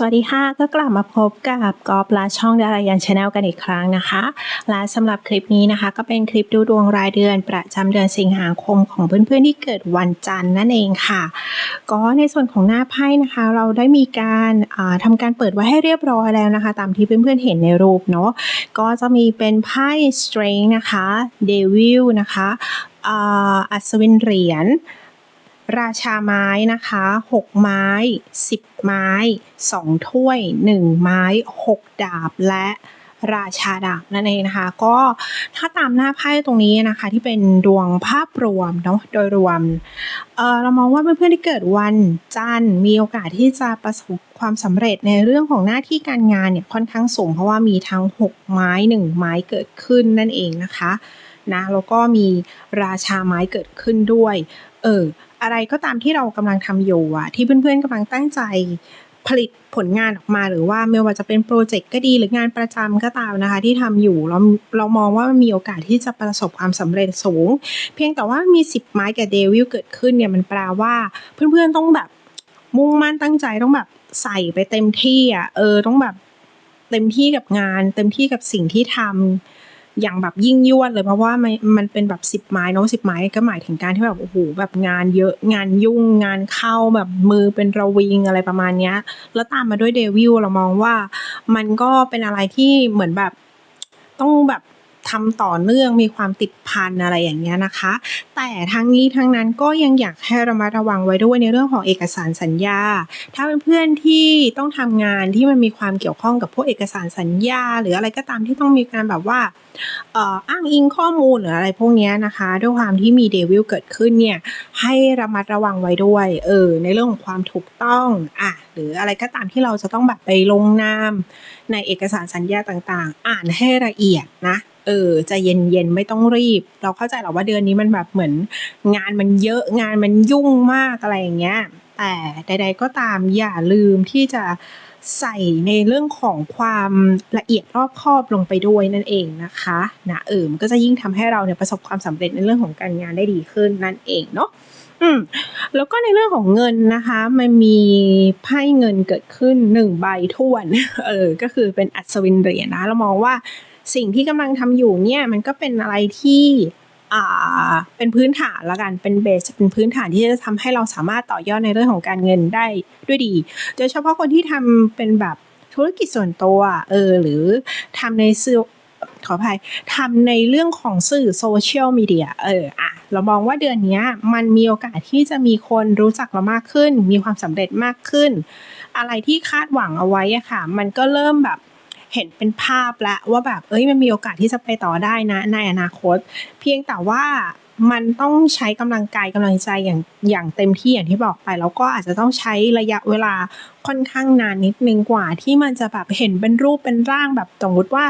สวัสดีค่ะ ก็กลับมาพบกับกอฟและช่องดารายันชาแนลกันอีกครั้งนะคะ และสำหรับคลิปนี้นะคะ ก็เป็นคลิปดูดวงรายเดือนประจำเดือนสิงหาคมของเพื่อนๆที่เกิดวันจันทร์นั่นเองค่ะ ก็ในส่วนของหน้าไพ่นะคะ เราได้มีการาทำการเปิดไว้ให้เรียบร้อยแล้วนะคะ ตามที่เพื่อนๆเห็นในรูปเนาะก็จะมีเป็นไพ่ Strength นะคะเดวิลนะคะอัศวินเหรียญ ราชาไม้นะคะ6ไม้ 10 ไม้ 2 ถ้วย 1 ไม้ 6 ดาบและราชาดาบนั่นเองนะคะ ก็ถ้าตามหน้าไพ่ตรงนี้นะคะ ที่เป็นดวงภาพรวมเนาะโดยรวมเเรามองว่าเพื่อนๆที่เกิดวันจันทร์มีโอกาสที่จะประสบความสำเร็จในเรื่องของหน้าที่การงานเนี่ยค่อนข้างสูง เพราะว่ามีทั้ง 6 ไม้ 1 ไม้เกิดขึ้นนั่นเองนะคะนะแล้วก็มีราชาไม้เกิดขึ้นด้วยเออ อะไรก็ตามที่เรากำลังทำอยู่อะที่เพื่อนๆกำลังตั้งใจผลิตผลงานออกมา หรือว่าไม่ว่าจะเป็นโปรเจกต์ก็ดีหรืองานประจำก็ตามนะคะ ที่ทำอยู่เราเรามองว่ามันมีโอกาสที่จะประสบความสำเร็จสูง เพียงแต่ว่ามีสิบไม้กับเดวิลเกิดขึ้นเนี่ยมันแปลว่าเพื่อนๆต้องแบบมุ่งมั่นตั้งใจต้องแบบใส่ไปเต็มที่อะเออต้องแบบเต็มที่กับงาน เต็มที่กับสิ่งที่ทำ อย่างแบบยิ่งยวดเลยเพราะว่ามันมันเป็นแบบสิบไม้เนาะสิบไม้ก็หมายถึงการที่แบบโอ้โหแบบงานเยอะงานยุ่งงานเข้าแบบมือเป็นระวิงอะไรประมาณเนี้ย แล้วตามมาด้วยเดวิลเรามองว่ามันก็เป็นอะไรที่เหมือนแบบต้องแบบ ทำต่อเนื่องมีความติดพันอะไรอย่างเงี้ยนะคะ แต่ทั้งนี้ทั้งนั้นก็ยังอยากให้ระมัดระวังไว้ด้วยในเรื่องของเอกสารสัญญา ถ้าเป็นเพื่อนที่ต้องทำงานที่มันมีความเกี่ยวข้องกับพวกเอกสารสัญญา หรืออะไรก็ตามที่ต้องมีการแบบว่าอ้างอิงข้อมูลหรืออะไรพวกนี้นะคะ ด้วยความที่มีเดวิลเกิดขึ้นเนี่ยให้ระมัดระวังไว้ด้วยเออในเรื่องของความถูกต้องอะหรืออะไรก็ตามที่เราจะต้องแบบไปลงนาม ในเอกสารสัญญาต่างๆ อ่านให้ละเอียดนะ เออจะเย็นๆไม่ต้องรีบ เราเข้าใจหรอว่าเดือนนี้มันแบบเหมือน งานมันเยอะงานมันยุ่งมากอะไรอย่างเงี้ย แต่ใด ๆ ก็ตามอย่าลืมที่จะใส่ในเรื่องของความละเอียดรอบคอบลงไปด้วยนั่นเองนะคะนะเออมันก็จะยิ่งทำให้เราเนี่ยประสบความสำเร็จในเรื่องของการงานได้ดีขึ้นนั่นเองเนาะอืมแล้วก็ในเรื่องของเงินนะคะ มันมีไพ่เงินเกิดขึ้นหนึ่งใบท้วน เออ ก็คือเป็นอัศวินเหรียญนะ เรามองว่า สิ่งที่กำลังทำอยู่เนี่ยมันก็เป็นอะไรที่เป็นพื้นฐานละกันเป็นเบสเป็นพื้นฐานที่จะทำให้เราสามารถต่อยอดในเรื่องของการเงินได้ด้วยดี โดยเฉพาะคนที่ทำเป็นแบบธุรกิจส่วนตัวเออหรือทำในสื่อขออภัยทำในเรื่องของสื่อโซเชียลมีเดียเอออะเรามองว่าเดือนนี้มันมีโอกาสที่จะมีคนรู้จักเรามากขึ้น มีความสำเร็จมากขึ้น อะไรที่คาดหวังเอาไว้อะค่ะ มันก็เริ่มแบบ เห็นเป็นภาพแล้วว่าแบบ เอ้ย มันมีโอกาสที่จะไปต่อได้นะในอนาคต เพียงแต่ว่า มันต้องใช้กำลังกายกำลังใจอย่างอย่างเต็มที่อย่างที่บอกไปแล้วก็อาจจะต้องใช้ระยะเวลาค่อนข้างนานนิดนึงกว่าที่มันจะแบบเห็นเป็นรูปเป็นร่างแบบสมมติว่า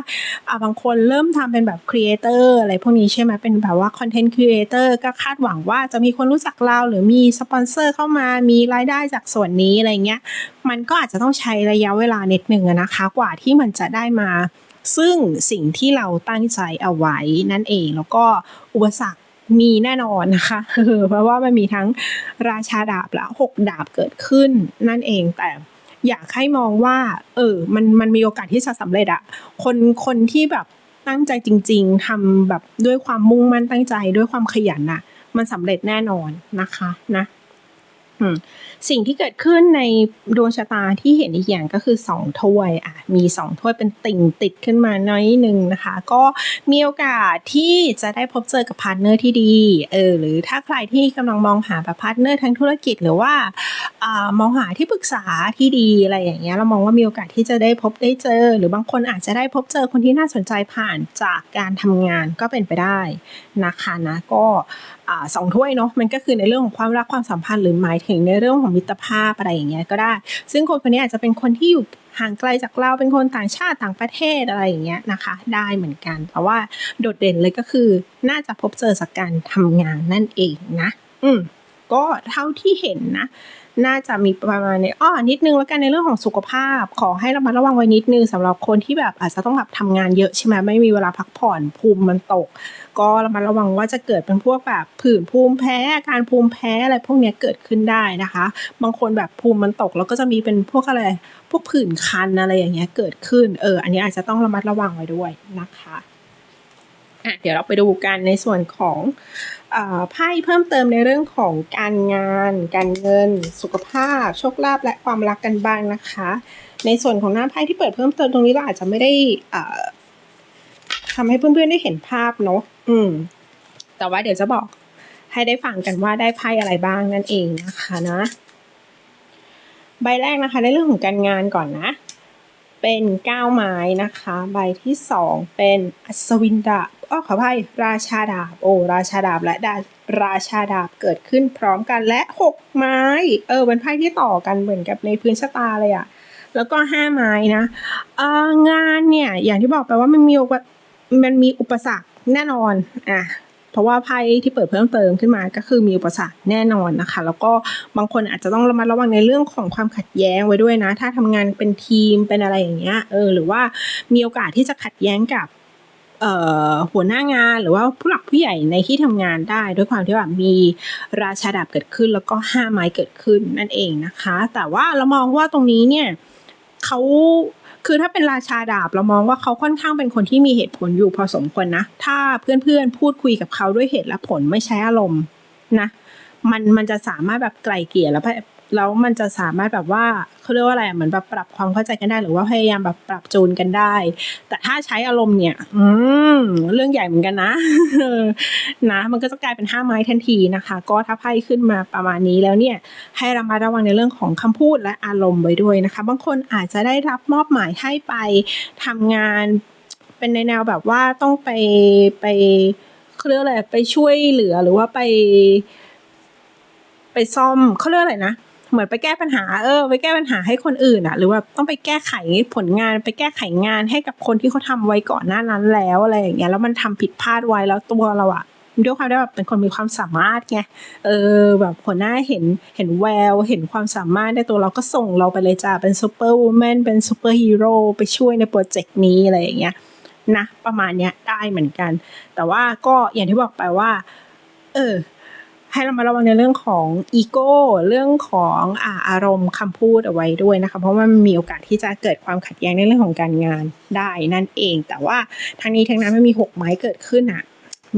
อ่าบางคนเริ่มทำเป็นแบบครีเอเตอร์อะไรพวกนี้ใช่ไหมเป็นแบบว่าคอนเทนต์ครีเอเตอร์ก็คาดหวังว่าจะมีคนรู้จักเราหรือมีสปอนเซอร์เข้ามามีรายได้จากส่วนนี้อะไรเงี้ยมันก็อาจจะต้องใช้ระยะเวลานิดนึงนะคะกว่าที่มันจะได้มาซึ่งสิ่งที่เราตั้งใจเอาไว้นั่นเองแล้วก็อุปสรรค มีแน่นอนนะคะเพราะว่ามันมีทั้งราชาดาบและหกดาบเกิดขึ้นนั่นเองแต่อยากให้มองว่า เออ มันมันมีโอกาสที่จะสำเร็จอะคนคนที่แบบตั้งใจจริง ๆทำแบบด้วยความมุ่งมั่นตั้งใจด้วยความขยันอะมันสำเร็จแน่นอนนะคะนะ สิ่งที่เกิดขึ้นในดวงชะตาที่เห็นอีกอย่างก็คือ2ถ้วยอะมี2ถ้วยเป็นติ่งติดขึ้นมาน้อยหนึ่งนะคะ ก็มีโอกาสที่จะได้พบเจอกับพาร์ทเนอร์ที่ดีเออหรือถ้าใครที่กำลังมองหาแบบพาร์ทเนอร์ทางธุรกิจหรือว่าอมองหาที่ปรึกษาที่ดีอะไรอย่างเงี้ยเรามองว่ามีโอกาสที่จะได้พบได้เจอ หรือบางคนอาจจะได้พบเจอคนที่น่าสนใจผ่านจากการทำงานก็เป็นไปได้นะคะนะก็สองถ้วยเนาะมันก็คือในเรื่องของความรักความสัมพันธ์หรือหมายถึงในเรื่องของมิตรภาพอะไรอย่างเงี้ยก็ได้ ซึ่งคนคนนี้อาจจะเป็นคนที่อยู่ห่างไกลจากเราเป็นคนต่างชาติต่างประเทศอะไรอย่างเงี้ยนะคะ ได้เหมือนกันแต่ว่าโดดเด่นเลยก็คือน่าจะพบเจอจากการทำงานนั่นเองนะ อืมก็เท่าที่เห็นนะ น่าจะมีประมาณนี้อ้อนิดนึงแล้วกันในเรื่องของสุขภาพ ขอให้ระมัดระวังไว้นิดนึงสำหรับคนที่แบบอาจจะต้องแบบทำงานเยอะใช่ไหมไม่มีเวลาพักผ่อนภูมิมันตก ก็ระมัดระวังว่าจะเกิดเป็นพวกแบบผื่นภูมิแพ้อาการภูมิแพ้อะไรพวกนี้เกิดขึ้นได้นะคะ บางคนแบบภูมิมันตกแล้วก็จะมีเป็นพวกอะไรพวกผื่นคันอะไรอย่างเงี้ยเกิดขึ้นเอออันนี้อาจจะต้องระมัดระวังไว้ด้วยนะคะอะเดี๋ยวเราไปดูกันในส่วนของ ไพ่เพิ่มเติมในเรื่องของการงาน การเงิน สุขภาพ โชคลาภและความรักกันบ้างนะคะ ในส่วนของหน้าไพ่ที่เปิดเพิ่มเติมตรงนี้เราอาจจะไม่ได้ทำให้เพื่อนๆได้เห็นภาพเนาะอืม แต่ว่าเดี๋ยวจะบอกให้ได้ฟังกันว่าได้ไพ่อะไรบ้างนั่นเองนะคะนะ ใบแรกนะคะในเรื่องของการงานก่อนนะ เป็นก้าวไม้นะคะ ใบที่สองเป็นอัศวินดาบอ้อขออภัยราชาดาบ โอ้ราชาดาบและดาราชาดาบเกิดขึ้นพร้อมกันและหกไม้ เออเป็นไพ่ที่ต่อกันเหมือนกับในพื้นชะตาเลยอะแล้วก็ห้าไม้นะเอองานเนี่ยอย่างที่บอกไปว่ามันมีมันมีอุปสรรคแน่นอนอะ ราะว่าไพ่ที่เปิดเพิ่มเติมขึ้นมาก็คือมีอุปสรรคแน่นอนนะคะ แล้วก็บางคนอาจจะต้องระมัดระวังในเรื่องของความขัดแย้งไว้ด้วยนะ ถ้าทำงานเป็นทีมเป็นอะไรอย่างเงี้ยเออหรือว่ามีโอกาสที่จะขัดแย้งกับหัวหน้างานหรือว่าผู้หลักผู้ใหญ่ในที่ทำงานได้ ด้วยความที่ว่ามีราชาดาบเกิดขึ้น แล้วก็ห้าไม้เกิดขึ้นนั่นเองนะคะ แต่ว่าเรามองว่าตรงนี้เนี่ยเขา คือถ้าเป็นราชาดาบเรามองว่าเขาค่อนข้างเป็นคนที่มีเหตุผลอยู่พอสมควรนะ ถ้าเพื่อนๆพูดคุยกับเขาด้วยเหตุและผลไม่ใช้อารมณ์นะ มันมันจะสามารถแบบไกลเกลี่ยแล้ว แล้วมันจะสามารถแบบว่าเขาเรียกว่าอะไรเหมือนแบบปรับความเข้าใจกันได้ หรือว่าพยายามแบบปรับจูนกันได้ แต่ถ้าใช้อารมณ์เนี่ย อืมเรื่องใหญ่เหมือนกันนะนะมันก็จะกลายเป็นห้าไม้ทันทีนะคะ ก็ถ้าไพ่ขึ้นมาประมาณนี้แล้วเนี่ย ให้ระมัดระวังในเรื่องของคำพูดและอารมณ์ไว้ด้วยนะคะ บางคนอาจจะได้รับมอบหมายให้ไปทำงานเป็นในแนวแบบว่าต้องไปไปเขาเรียกอะไรไปช่วยเหลือหรือว่าไป ไปซ่อมเขาเรียกอะไรนะ เหมือนไปแก้ปัญหาเออไปแก้ปัญหาให้คนอื่นอะหรือว่าต้องไปแก้ไขผลงานไปแก้ไขงานให้กับคนที่เขาทาไว้ก่อนหน้านั้นแล้วอะไรอย่างเงี้ยแล้วมันทำผิดพลาดไว้แล้วตัวเราอะด้วยความที่แบบเป็นคนมีความสามารถไง เออแบบหัวหน้าเห็นเห็นแวว เห็นความสามารถในตัวเราก็ส่งเราไปเลยจ้าเป็นซูเปอร์วูแมนเป็นซูเปอร์ฮีโร่ไปช่วยในโปรเจกต์นี้อะไรอย่างเงี้ยนะประมาณเนี้ยได้เหมือนกัน แต่ว่าก็อย่างที่บอกไปว่า เออ ให้เรามาระวังในเรื่องของอีโก้ เรื่องของอ่าอารมณ์คำพูดเอาไว้ด้วยนะคะ เพราะว่ามันมีโอกาสที่จะเกิดความขัดแย้งในเรื่องของการงานได้นั่นเอง แต่ว่าทั้งนี้ทั้งนั้นมันมีหกไม้เกิดขึ้นอะ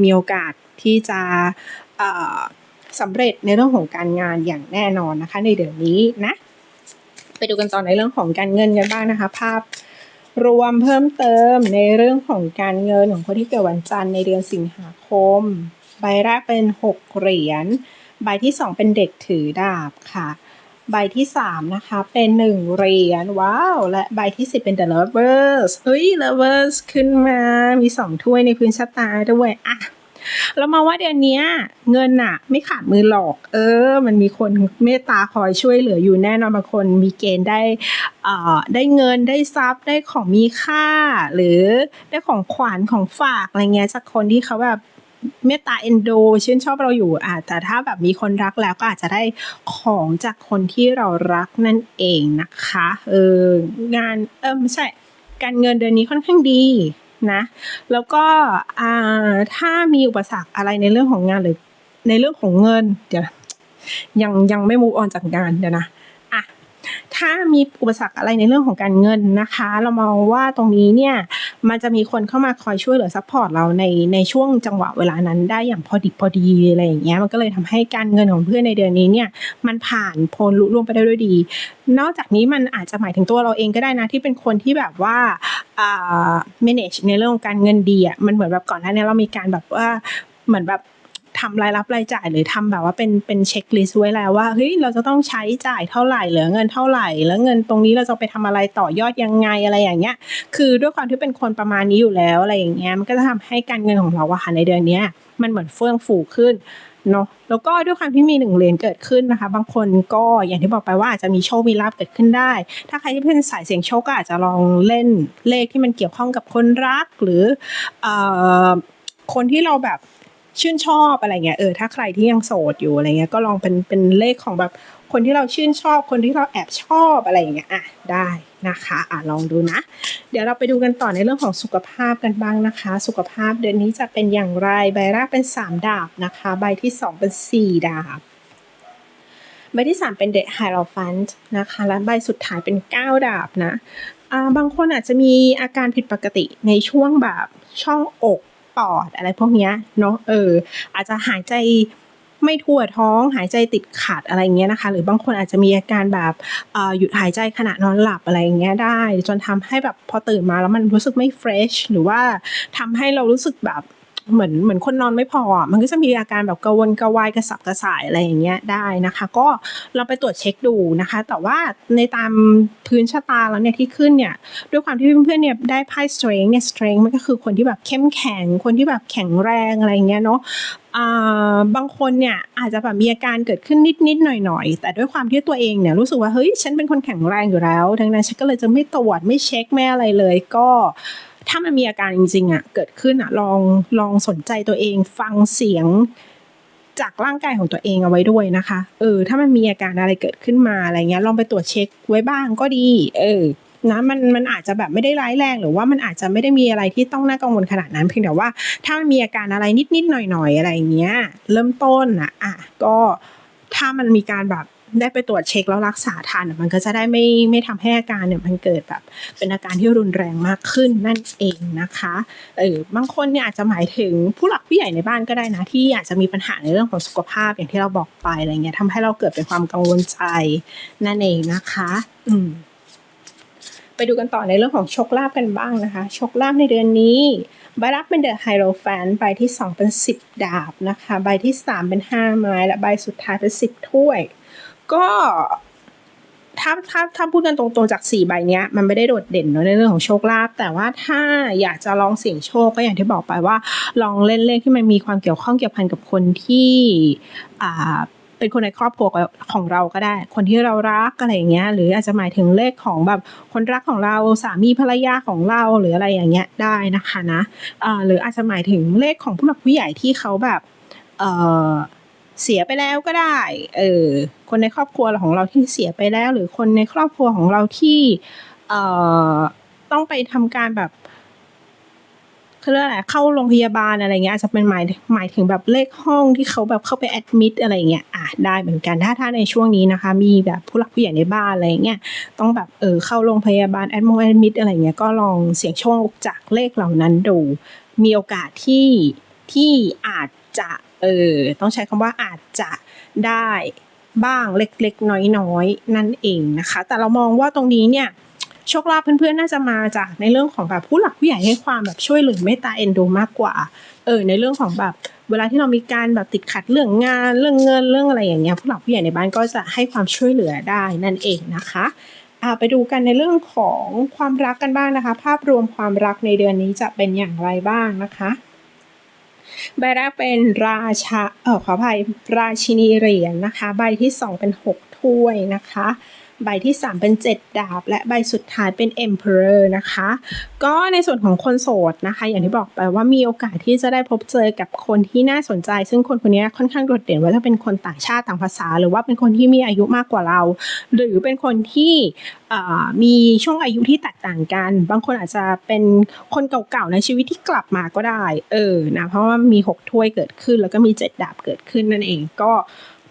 มีโอกาสที่จะสำเร็จในเรื่องของการงานอย่างแน่นอนนะคะ ในเดือนนี้นะไปดูกันต่อในเรื่องของการเงินกันบ้างนะคะ ภาพรวมเพิ่มเติมในเรื่องของการเงินของคนที่เกิดวันจันทร์ในเดือนสิงหาคม ใบแรกเป็นหกเหรียญ ใบที่สองเป็นเด็กถือดาบค่ะ ใบที่สามนะคะ เป็นหนึ่งเหรียญ ว้าว และใบที่สิบเป็น the lovers เฮ้ย lovers ขึ้นมา มีสองถ้วยในพื้นชะตาด้วยอะเรามาว่าเดือนนี้เงินอะไม่ขาดมือหลอก เออ มันมีคนเมตตาคอยช่วยเหลืออยู่แน่นอนบางคนมีเกณฑ์ได้อ่าได้เงินได้ทรัพย์ได้ของมีค่า หรือได้ของขวัญของฝากอะไรเงี้ยจากคนที่เขาแบบ เมตตาเอ็นดูชื่นชอบเราอยู่อะแต่ถ้าแบบมีคนรักแล้วก็อาจจะได้ของจากคนที่เรารักนั่นเองนะคะเอองานเออไม่ใช่การเงินเดือนนี้ค่อนข้างดีนะแล้วก็อ่าถ้ามีอุปสรรคอะไรในเรื่องของงานหรือในเรื่องของเงินเดี๋ยวยังยังไม่มูออนจากงานเดี๋ยวนะถ้ามีอุปสรรคอะไรในเรื่องของการเงินนะคะ เรามองว่าตรงนี้เนี่ย มันจะมีคนเข้ามาคอยช่วยเหลือซัพพอร์ตเราในในช่วงจังหวะเวลานั้นได้อย่างพอดิบพอดีอะไรอย่างเงี้ยมันก็เลยทำให้การเงินของเพื่อนในเดือนนี้เนี่ยมันผ่านพ้นลุล่วงไปได้ด้วยดี นอกจากนี้มันอาจจะหมายถึงตัวเราเองก็ได้นะที่เป็นคนที่แบบว่าอ่า manage ในเรื่องของการเงินดีอะมันเหมือนแบบก่อนหน้านี้เรามีการแบบว่าเหมือนแบบ ทำรายรับรายจ่ายหรือทำแบบว่าเป็นเป็นเช็คลิสต์ไว้แล้วว่าเฮ้ยเราจะต้องใช้จ่ายเท่าไหร่เหลือเงินเท่าไหร่ แล้วเงินตรงนี้เราจะไปทำอะไรต่อยอดยังไงอะไรอย่างเงี้ย คือด้วยความที่เป็นคนประมาณนี้อยู่แล้วอะไรอย่างเงี้ยมันก็จะทำให้การเงินของเราอะค่ะในเดือนนี้มันเหมือนเฟื่องฟูขึ้นเนาะแล้วก็ด้วยความที่มีหนึ่งเหรียญเกิดขึ้นนะคะ บางคนก็อย่างที่บอกไปว่าอาจจะมีโชคมีลาภเกิดขึ้นได้ ถ้าใครที่เป็นสายเสี่ยงโชคก็อาจจะลองเล่นเลขที่มันเกี่ยวข้องกับคนรักหรือคนที่เราแบบ ชื่นชอบอะไรเงี้ยเออถ้าใครที่ยังโสดอยู่อะไรเงี้ยก็ลองเป็นเป็นเลขของแบบคนที่เราชื่นชอบคนที่เราแอบชอบอะไรอย่างเงี้ยอะได้นะคะอะลองดูนะ เดี๋ยวเราไปดูกันต่อในเรื่องของสุขภาพกันบ้างนะคะ สุขภาพเดือนนี้จะเป็นอย่างไรใบแรกเป็น 3 ดาบนะคะ ใบที่ 2 เป็น 4 ดาบใบที่ 3 เป็นเดอะไฮโรฟันต์นะคะและใบสุดท้ายเป็น 9 ดาบนะบางคนอาจจะมีอาการผิดปกติในช่วงแบบช่องอก ปอดอะไรพวกเนี้ยเนาะเอออาจจะหายใจไม่ทั่วท้องหายใจติดขัดอะไรเงี้ยนะคะ หรือบางคนอาจจะมีอาการแบบหยุดหายใจขณะนอนหลับอะไรเงี้ยได้ จนทำให้แบบพอตื่นมาแล้วมันรู้สึกไม่เฟรชหรือว่าทำให้เรารู้สึกแบบ เหมือนเหมือนคนนอนไม่พอ มันก็จะมีอาการแบบกระวนกระวายกระสับกระส่ายอะไรอย่างเงี้ยได้นะคะ ก็เราไปตรวจเช็คดูนะคะ แต่ว่าในตามพื้นชะตาแล้วเนี่ยที่ขึ้นเนี่ยด้วยความที่เพื่อนๆเนี่ยได้ไพ่ strength เนี่ย strength มันก็คือคนที่แบบเข้มแข็ง คนที่แบบแข็งแรงอะไรเงี้ยเนาะบางคนเนี่ยอาจจะแบบมีอาการเกิดขึ้นนิดๆหน่อยๆแต่ด้วยความที่ตัวเองเนี่ยรู้สึกว่าเฮ้ยฉันเป็นคนแข็งแรงอยู่แล้ว ดังนั้นฉันก็เลยจะไม่ตรวจไม่เช็คไม่อะไรเลยก็ ถ้ามันมีอาการจริงๆอะเกิดขึ้นอะลองลองสนใจตัวเองฟังเสียงจากร่างกายของตัวเองเอาไว้ด้วยนะคะ เออ ถ้ามันมีอาการอะไรเกิดขึ้นมาอะไรเงี้ย ลองไปตรวจเช็คไว้บ้างก็ดี เออ นะ มัน มันอาจจะแบบไม่ได้ร้ายแรง หรือว่ามันอาจจะไม่ได้มีอะไรที่ต้องน่ากังวลขนาดนั้น เพียงแต่ว่าถ้ามันมีอาการอะไรนิดๆหน่อยๆ อะไรเงี้ย เริ่มต้นอะ อะ ก็ถ้ามันมีการแบบ ได้ไปตรวจเช็คแล้วรักษาทันมันก็จะได้ไม่ไม่ทำให้อาการเนี่ยมันเกิดแบบเป็นอาการที่รุนแรงมากขึ้นนั่นเองนะคะเออบางคนเนี่ยอาจจะหมายถึงผู้หลักผู้ใหญ่ในบ้านก็ได้นะ ที่อาจจะมีปัญหาในเรื่องของสุขภาพอย่างที่เราบอกไปอะไรเงี้ยทำให้เราเกิดเป็นความกังวลใจนั่นเองนะคะ อืมไปดูกันต่อในเรื่องของโชคลาภกันบ้างนะคะโชคลาภในเดือนนี้ใบรับเป็นเดอะไฮโรแฟนใบที่ 2 เป็น 10 ดาบนะคะ ใบที่ 3 เป็น 5 ไม้ และใบสุดท้ายเป็น 10 ถ้วย ก็ถ้าถ้าถ้าพูดกันตรงๆจาก4ใบเนี้ย มันไม่ได้โดดเด่นเนในเรื่องของโชคลาภแต่ว่าถ้าอยากจะลองเสี่ยงโชคก็อย่างที่บอกไปว่า ลองเล่นเลขที่มันมีความเกี่ยวข้องเกี่ยวพันกับคนที่อ่าเป็นคนในครอบครัวของเราก็ได้ คนที่เรารักอะไรอย่างเงี้ย หรืออาจจะหมายถึงเลขของแบบคนรักของเราสามีภรรยาของเราหรืออะไรอย่างเงี้ยได้นะคะนะหรืออาจจะหมายถึงเลขของผู้หลักผู้ใหญ่ที่เขาแบบเเสียไปแล้วก็ได้ เออ คนในครอบครัวของเราที่เสียไปแล้ว หรือคนในครอบครัวของเราที่เอ่อต้องไปทำการแบบเขาเรียกอะไรเข้าโรงพยาบาลอะไรเงี้ยอาจจะเป็นหมายหมายถึงแบบเลขห้องที่เขาแบบเข้าไปแอดมิดอะไรเงี้ยอะได้เหมือนกันถ้าถ้าในช่วงนี้นะคะ มีแบบผู้หลักผู้ใหญ่ในบ้านอะไรเงี้ยต้องแบบเออเข้าโรงพยาบาลแอดมงแอดมิดอะไรเงี้ยก็ลองเสี่ยงโชคจากเลขเหล่านั้นดู มีโอกาสที่ที่อาจจะ เออ ต้องใช้คำว่าอาจจะได้บ้างเล็กๆ น้อยๆ นั่นเองนะคะ แต่เรามองว่าตรงนี้เนี่ยโชคลาภเพื่อนๆ น่าจะมาจากในเรื่องของแบบผู้หลักผู้ใหญ่ให้ความแบบช่วยเหลือเมตตาเอ็นดูมากกว่า เออ ในเรื่องของแบบเวลาที่เรามีการแบบติดขัดเรื่องงานเรื่องเงินเรื่องอะไรอย่างเงี้ยผู้หลักผู้ใหญ่ในบ้านก็จะให้ความช่วยเหลือได้นั่นเองนะคะอาไปดูกันในเรื่องของความรักกันบ้างนะคะ ภาพรวมความรักในเดือนนี้จะเป็นอย่างไรบ้างนะคะ ใบแรกเป็นราชาเออขออภัยราชินีเหรียญนะคะ ใบที่ 2 เป็น 6 ถ้วยนะคะ ใบที่ 3 เป็น 7 ดาบ และใบสุดท้ายเป็น Emperor นะคะ ก็ในส่วนของคนโสดนะคะ อย่างที่บอกไปว่ามีโอกาสที่จะได้พบเจอกับคนที่น่าสนใจ ซึ่งคนคนนี้ค่อนข้างโดดเด่นว่าจะเป็นคนต่างชาติต่างภาษา หรือว่าเป็นคนที่มีอายุมากกว่าเรา หรือเป็นคนที่มีช่วงอายุที่แตกต่างกัน บางคนอาจจะเป็นคนเก่าๆในชีวิตที่กลับมาก็ได้ เออนะเพราะว่ามี 6 ถ้วยเกิดขึ้น แล้วก็มี 7 ดาบเกิดขึ้นนั่นเองก็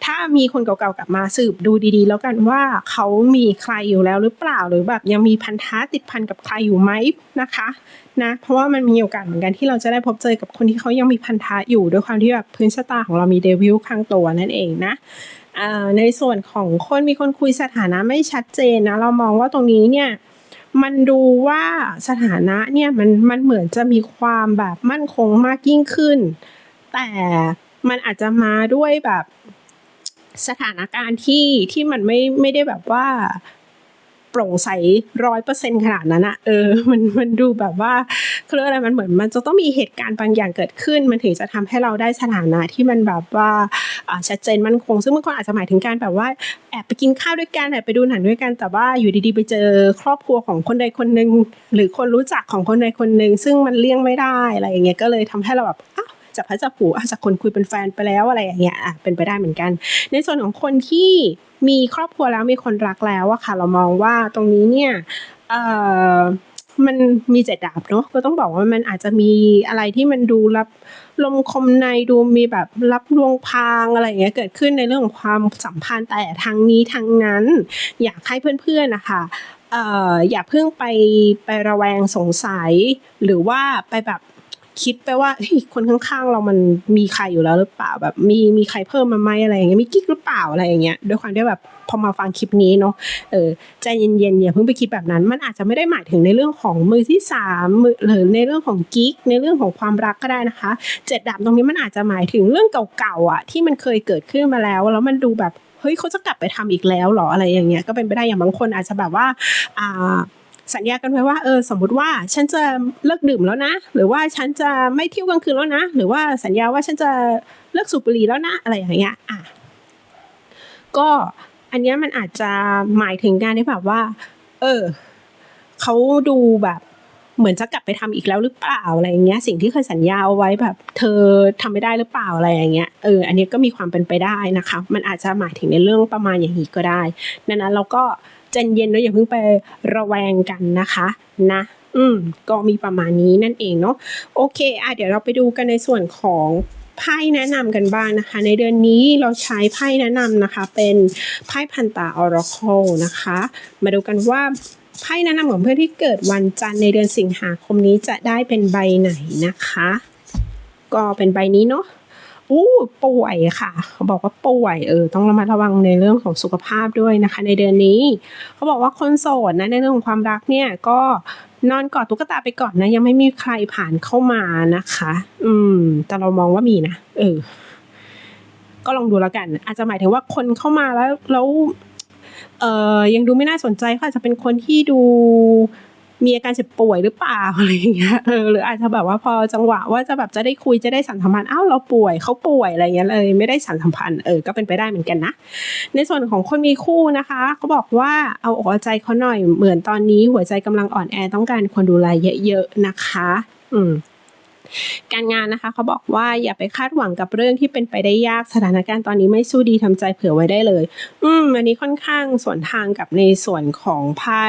ถ้ามีคนเก่าๆกลับมาสืบดูดีๆ แล้วกันว่าเขามีใครอยู่แล้วหรือเปล่า หรือแบบยังมีพันธะติดพันกับใครอยู่ไหมนะคะนะเพราะว่ามันมีโอกาสเหมือนกันที่เราจะได้พบเจอกับคนที่เขายังมีพันธะอยู่ด้วยความที่แบบพื้นชะตาของเรามีเดวิลข้างตัวนั่นเองนะในส่วนของคนมีคนคุยสถานะไม่ชัดเจนนะเรามองว่าตรงนี้เนี่ยมันดูว่าสถานะเนี่ยมันมันเหมือนจะมีความแบบมั่นคงมากยิ่งขึ้น แต่มันอาจจะมาด้วยแบบ สถานการณ์ที่ที่มันไม่ไม่ได้แบบว่าโปร่งใสร้อยเปอร์เซ็นขนาดนั้นอะเออ มันมันดูแบบว่าเขาเรียกอะไรมันเหมือนมันจะต้องมีเหตุการณ์บางอย่างเกิดขึ้น มันถึงจะทำให้เราได้สถานะที่มันแบบว่าชัดเจนมั่นคง ซึ่งบางคนอาจจะหมายถึงการแบบว่าแอบไปกินข้าวด้วยกันแอบไปดูหนังด้วยกัน แต่ว่าอยู่ดีๆ ไปเจอครอบครัวของคนใดคนหนึ่งหรือคนรู้จักของคนใดคนหนึ่งซึ่งมันเลี่ยงไม่ได้อะไรอย่างเงี้ยก็เลยทำให้เราแบบอ้าว จากพัดจับผูอะจากคนคุยเป็นแฟนไปแล้วอะไรอย่างเงี้ยอะเป็นไปได้เหมือนกัน ในส่วนของคนที่มีครอบครัวแล้วมีคนรักแล้วอะค่ะ เรามองว่าตรงนี้เนี่ยเอ่อมันมีเจ็ดดาบเนาะก็ต้องบอกว่ามันอาจจะมีอะไรที่มันดูรับลมคมในดูมีแบบรับลวงพรางอะไรอย่างเงี้ยเกิดขึ้นในเรื่องของความสัมพันธ์แต่ทั้งนี้ทั้งนั้น อยากให้เพื่อนๆนะคะอออย่าเพิ่งไปไประแวงสงสัย หรือว่าไปแบบ คิดไปว่าเฮ้ยคนข้างๆ เรามันมีใครอยู่แล้วหรือเปล่าแบบมีมีใครเพิ่มมาไหมอะไรอย่างเงี้ยมีกิ๊กหรือเปล่าอะไรอย่างเงี้ยด้วยความที่แบบพอมาฟังคลิปนี้เนาะเออใจเย็นๆอย่าเพิ่งไปคิดแบบนั้น มันอาจจะไม่ได้หมายถึงในเรื่องของมือที่สามมือหรือในเรื่องของกิ๊กในเรื่องของความรักก็ได้นะคะเจ็ดดาบตรงนี้มันอาจจะหมายถึงเรื่องเก่าๆอะที่มันเคยเกิดขึ้นมาแล้ว แล้วมันดูแบบเฮ้ยเขาจะกลับไปทำอีกแล้วหรออะไรอย่างเงี้ยก็เป็นไปได้อย่างบางคนอาจจะแบบว่าอ่า สัญญากันไว้ว่าเออสมมติว่าฉันจะเลิกดื่มแล้วนะ หรือว่าฉันจะไม่เที่ยวกลางคืนแล้วนะ หรือว่าสัญญาว่าฉันจะเลิกสูบบุหรี่แล้วนะอะไรอย่างเงี้ยอะก็อันเนี้ยมันอาจจะหมายถึงการที่แบบว่า เออเขาดูแบบเหมือนจะกลับไปทำอีกแล้วหรือเปล่าอะไรอย่างเงี้ย สิ่งที่เคยสัญญาเอาไว้แบบ เธอทำไม่ได้หรือเปล่าอะไรอย่างเงี้ยเอออันนี้ก็มีความเป็นไปได้นะคะ มันอาจจะหมายถึงในเรื่องประมาณอย่างนี้ก็ได้ดังนั้นเราก็ ใจเย็นแล้วอย่าเพิ่งไประแวงกันนะคะนะอืมก็มีประมาณนี้นั่นเองเนาะโอเคอะเดี๋ยวเราไปดูกันในส่วนของไพ่แนะนำกันบ้างนะคะ ในเดือนนี้เราใช้ไพ่แนะนำนะคะ เป็นไพ่พันตาออราโคลนะคะ มาดูกันว่าไพ่แนะนำของเพื่อนที่เกิดวันจันทร์ในเดือนสิงหาคมนี้จะได้เป็นใบไหนนะคะ ก็เป็นใบนี้เนาะ อู้ป่วยค่ะ เขาบอกว่าป่วยเออต้องระมัดระวังในเรื่องของสุขภาพด้วยนะคะ ในเดือนนี้ เขาบอกว่าคนโสดนะในเรื่องของความรักเนี่ยก็นอนกอดตุ๊กตาไปก่อนนะ ยังไม่มีใครผ่านเข้ามานะคะ อืม แต่เรามองว่ามีนะเออ ก็ลองดูแล้วกัน อาจจะหมายถึงว่าคนเข้ามาแล้วแล้วเออยังดูไม่น่าสนใจเขาอาจจะเป็นคนที่ดู มีอาการเจ็บป่วยหรือเปล่าอะไรอย่างเงี้ยเออหรืออาจจะแบบว่าพอจังหวะว่าจะแบบจะได้คุยจะได้สันสัมพันธ์อ้าวเราป่วยเขาป่วยอะไรเงี้ยเลยไม่ได้สันสัมพันธ์เออก็เป็นไปได้เหมือนกันนะ ในส่วนของคนมีคู่นะคะเขาบอกว่าเอาอกเอาใจเขาหน่อยเหมือนตอนนี้หัวใจกำลังอ่อนแอต้องการคนดูแลเยอะๆนะคะ อืม การงานนะคะเขาบอกว่าอย่าไปคาดหวังกับเรื่องที่เป็นไปได้ยากสถานการณ์ตอนนี้ไม่สู้ดีทำใจเผื่อไว้ได้เลย อืมอันนี้ค่อนข้างสวนทางกับในส่วนของไพ่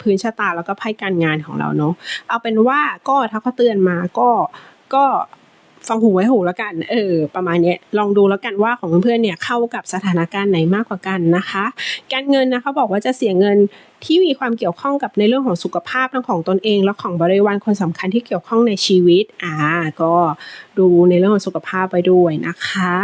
พื้นชะตาแล้วก็ไพ่การงานของเราเนาะเอาเป็นว่าก็ถ้าเขาเตือนมาก็ก็ ฟังหูไว้หูแล้วกัน เออ ประมาณนี้ลองดูแล้วกันว่าของเพื่อนๆเนี่ยเข้ากับสถานการณ์ไหนมากกว่ากันนะคะ การเงินนะเขาบอกว่าจะเสียเงินที่มีความเกี่ยวข้องกับในเรื่องของสุขภาพทั้งของตนเอง และของบริวารคนสำคัญที่เกี่ยวข้องในชีวิต อ่า ก็ดูในเรื่องของสุขภาพไปด้วยนะคะ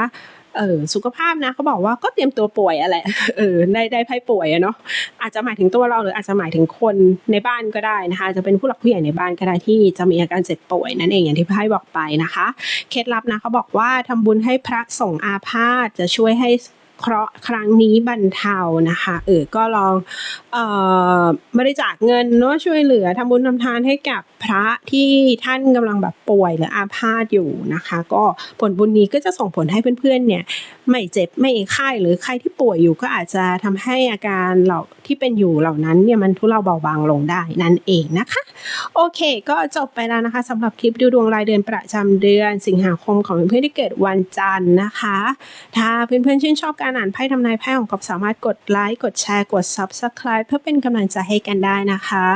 เออสุขภาพนะเขาบอกว่าก็เตรียมตัวป่วยอะแหละเออได้ได้ไพ่ป่วยอะเนาะอาจจะหมายถึงตัวเราหรืออาจจะหมายถึงคนในบ้านก็ได้นะคะจะเป็นผู้หลักผู้ใหญ่ในบ้านก็ได้ที่จะมีอาการเจ็บป่วยนั่นเองอย่างที่ไพ่บอกไปนะคะ เคล็ดลับนะเขาบอกว่าทำบุญให้พระสงฆ์อาพาธจะช่วยให้ เคราะห์ครั้งนี้บรรเทานะคะเออก็ลองเอ่อบริจาคเงินเนาะช่วยเหลือทำบุญทำทานให้กับพระที่ท่านกำลังแบบป่วยหรืออาพาธอยู่นะคะ ก็ผลบุญนี้ก็จะส่งผลให้เพื่อนๆเนี่ยไม่เจ็บไม่ไข้หรือใครที่ป่วยอยู่ก็อาจจะทำให้อาการเหล่าที่เป็นอยู่เหล่านั้นเนี่ยมันทุเลาเบาบางลงได้นั่นเองนะคะ โอเค ก็จบไปแล้วนะคะสำหรับคลิปดูดวงรายเดือนประจำเดือน สิงหาคมของเพื่อนๆที่เกิดวันจันทร์นะคะ ถ้าเพื่อนๆชื่นชอบการอ่านไพ่ทำนายไพ่ของกอบสามารถกดไลค์กดแชร์กด Subscribe เพื่อเป็นกำลังใจให้กันได้นะคะ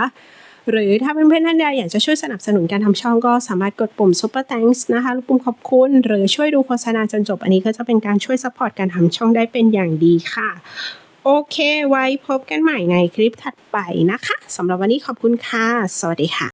หรือถ้าเพื่อนๆท่านใดอยากจะช่วยสนับสนุนการทำช่องก็สามารถกดปุ่ม Super Thanks นะคะหรือปุ่มขอบคุณ หรือช่วยดูโฆษณาจนจบอันนี้ก็จะเป็นการช่วยสปอร์ตการทำช่องได้เป็นอย่างดีค่ะ โอเค ไว้พบกันใหม่ในคลิปถัดไปนะคะสำหรับวันนี้ขอบคุณค่ะ สวัสดีค่ะ